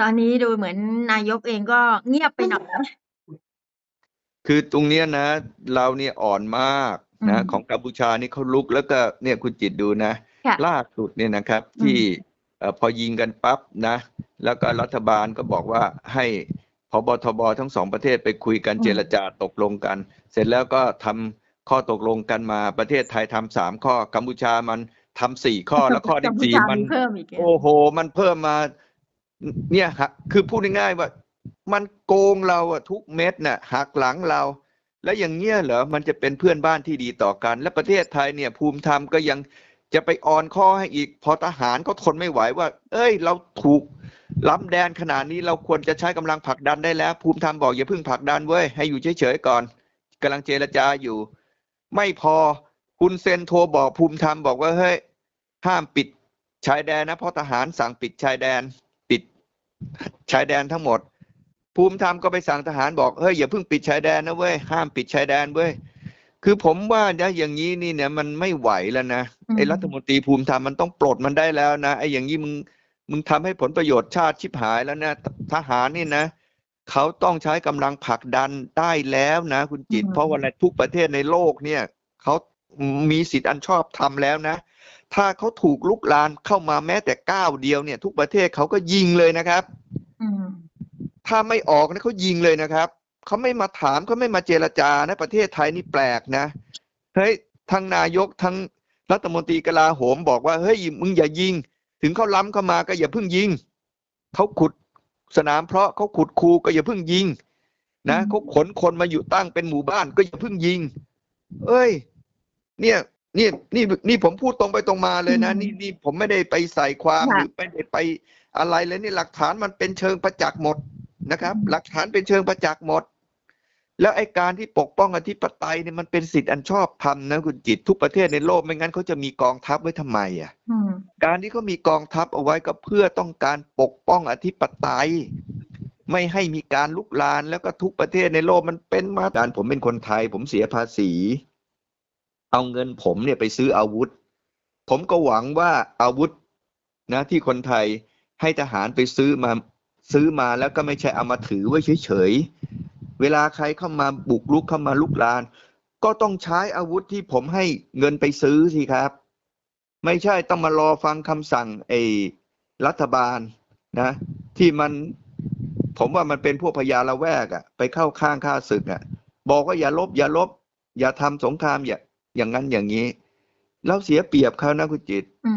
ตอนนี้ดูเหมือนนายกเองก็เงียบไปหน่อยนะคือตรงเนี้ยนะ เราเนี่ยอ่อนมากนะ อืมของกัมพูชานี่เขาลุกแล้วก็เนี่ยคุณจิตดูนะ ค่ะล่าสุดเนี่ยนะครับ อืม ที่เอ่อพอยิงกันปั๊บนะ แล้วก็รัฐบาลก็บอกว่าให้พบทบทั้งสองประเทศไปคุยกันเจรจาตกลงกัน เสร็จแล้วก็ทำข้อตกลงกันมาประเทศไทยทำสามข้อกัมพูชามันทำสี่ข้อแล้วข้อกัที่มพูสี่ชามันมีเพิ่มอีกอะโอ้โห มันเพิ่มมา เนี่ยฮะคือพูดง่ายๆว่า มันโกงเราอะทุกเม็ดน่ะหักหลังเรา แล้วอย่างเงี้ยเหรอมันจะเป็นเพื่อนบ้านที่ดีต่อกัน และประเทศไทยเนี่ย ภูมิธรรมก็ยังจะไปออนข้อให้อีก พอทหารก็ทนไม่ไหวว่า เอ้ย เราถูกล้ำแดนขนาดนี้เราควรจะใช้กำลังผลักดันได้แล้ว ภูมิธรรมบอกอย่าเพิ่งผลักดันเว้ยให้อยู่เฉยๆก่อนกำลังเจรจาอยู่ ไม่พอคุณเซนโทรบอกภูมิธรรมบอกว่าเฮ้ยห้ามปิดชายแดนนะเพราะทหารสั่งปิดชายแดน ชายแดนทั้งหมด ภูมิธรรมก็ไปสั่งทหารบอกเฮ้ยอย่าเพิ่งปิดชายแดนนะเว้ยห้ามปิดชายแดนเว้ยคือผมว่านะอย่างนี้นี่เนี่ยมันไม่ไหวแล้วนะอืมไอ้รัฐมนตรีภูมิธรรมมันต้องปลดมันได้แล้วนะไอ้อย่างนี้มึงมึงทำให้ผลประโยชน์ชาติชิบหายแล้วนะทหารนี่นะเขาต้องใช้กำลังผลักดันได้แล้วนะ คุณจิต เพราะว่าในทุกประเทศในโลกเนี่ยเขามีสิทธิ์อันชอบทำแล้วนะ ถ้าเขาถูกลุกลานเข้ามาแม้แต่ก้าวเดียวเนี่ย ทุกประเทศเขาก็ยิงเลยนะครับอืมถ้าไม่ออกนะเขายิงเลยนะครับเขาไม่มาถามเขาไม่มาเจรจานะ ประเทศไทยนี่แปลกนะเฮ้ยทั้งนายกทั้งรัฐมนตรีกลาโหมบอกว่าเฮ้ยมึงอย่ายิง ถึงเขาล้ำเข้ามาก็อย่าเพิ่งยิงเขาขุดสนามเพราะเขาขุดคูก็อย่าเพิ่งยิง นะอืมเขาขนคนมาอยู่ตั้งเป็นหมู่บ้านก็อย่าเพิ่งยิง เอ้ย เนี่ย นี่นี่นี่ผมพูดตรงไปตรงมาเลยนะอืมนี่นี่ผมไม่ได้ไปใส่ความหค่ะรือไม่ได้ไปอะไรเลยนี่หลักฐานมันเป็นเชิงประจักษ์หมดนะครับ หลักฐานเป็นเชิงประจักษ์หมด แล้วไอ้การที่ปกป้องอธิปไตยเนี่ยมันเป็นสิทธิอันชอบธรรมนะคุณจิตทุกประเทศในโลกไม่งั้นเขาจะมีกองทัพไว้ทำไมอะอืมการที่เขามีกองทัพเอาไว้ก็เพื่อต้องการปกป้องอธิปไตย ไม่ให้มีการลุกลานแล้วก็ทุกประเทศในโลกมันเป็นมาการผมเป็นคนไทย ผมเสียภาษี เอาเงินผมเนี่ยไปซื้ออาวุธ ผมก็หวังว่าอาวุธนะที่คนไทยให้ทหารไปซื้อมาซื้อมาแล้วก็ไม่ใช่เอามาถือไว้เฉยๆ เวลาใครเข้ามาบุกรุกเข้ามาลุกลาน ก็ต้องใช้อาวุธที่ผมให้เงินไปซื้อสิครับ ไม่ใช่ต้องมารอฟังคำสั่งไอ้รัฐบาลนะ ที่มันผมว่ามันเป็นพวกพญาละแวกอะไปเข้าข้างข้าศึกอะบอกว่าอย่าลบอย่าลบ อย่าทำสงครามอย่า อย่างนั้นอย่างนี้ เราเสียเปรียบเขานะคุณจิตอื